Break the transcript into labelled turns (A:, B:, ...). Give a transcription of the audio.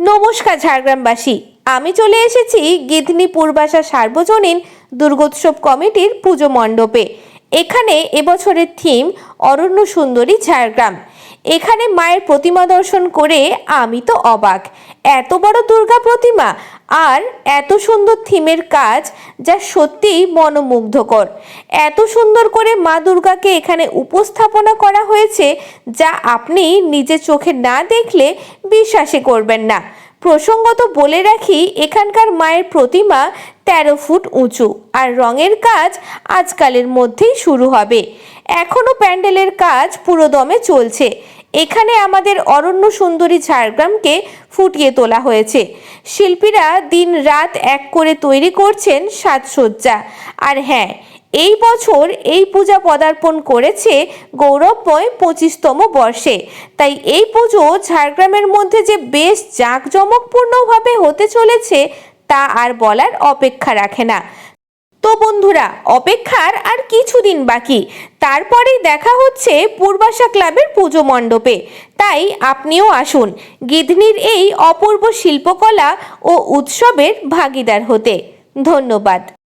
A: নমস্কার ঝাড়গ্রামবাসী। আমি চলে এসেছি গিধনি পূর্বাশা সার্বজনীন দুর্গোৎসব কমিটির পুজো মণ্ডপে। এখানে এবছরের থিম অরণ্য সুন্দরী ঝাড়গ্রাম। এখানে মায়ের প্রতিমা দর্শন করে আমি তো অবাক। এত বড় দুর্গা প্রতিমা আর এত সুন্দর থিমের কাজ যা সত্যিই মনোমুগ্ধকর। এত সুন্দর করে মা দুর্গাকে এখানে উপস্থাপনা করা হয়েছে যা আপনি নিজে চোখে না দেখলে বিশ্বাসই করবেন না। প্রসঙ্গত বলে রাখি, এখানকার মায়ের প্রতিমা তেরো ফুট উঁচু আর রঙের কাজ আজকালের মধ্যেই শুরু হবে। এখনও প্যান্ডেলের কাজ পুরোদমে চলছে। এখানে আমাদের অরণ্য সুন্দরী ঝাড়গ্রামকে ফুটিয়ে তোলা হয়েছে। শিল্পীরা দিন রাত এক করে তৈরি করছেন সাজসজ্জা। আর হ্যাঁ এই বছর এই পূজা পদার্পণ করেছে গৌরবময় পঁচিশতম বর্ষে। তাই এই পুজো ঝাড়গ্রামের মধ্যে যে বেশ জাঁকজমকপূর্ণভাবে হতে চলেছে, তা আর বলার অপেক্ষা রাখে না। তো বন্ধুরা, অপেক্ষার আর কিছুদিন বাকি। তারপরেই দেখা হচ্ছে পূর্বাশা ক্লাবের পুজো মণ্ডপে। তাই আপনিও আসুন গিধনির এই অপূর্ব শিল্পকলা ও উৎসবের ভাগিদার হতে। ধন্যবাদ।